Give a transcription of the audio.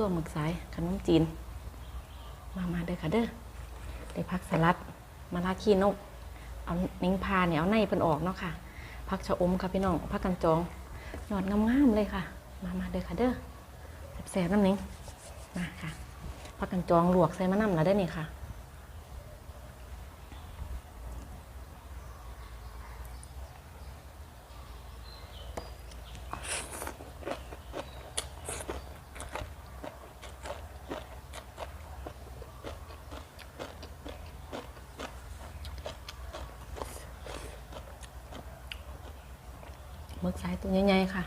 ตัวหมึกสายขนมจีน มา มาเด้อค่ะเด้อได้พักสลัดมาลาขี้นก เอานิ้งพาเนี่ยเอาในเพิ่นออกเนาะค่ะ พักชะอมค่ะพี่น้องพักกันจองยอดงามๆเลยค่ะ มา มาเด้อค่ะเด้อแซ่บๆน้ำนิ้งมาค่ะ พักกันจองลวกใส่มะนำแล้วได้อนี่ค่ะ มึกสายตัวใหญ่ๆค่ะ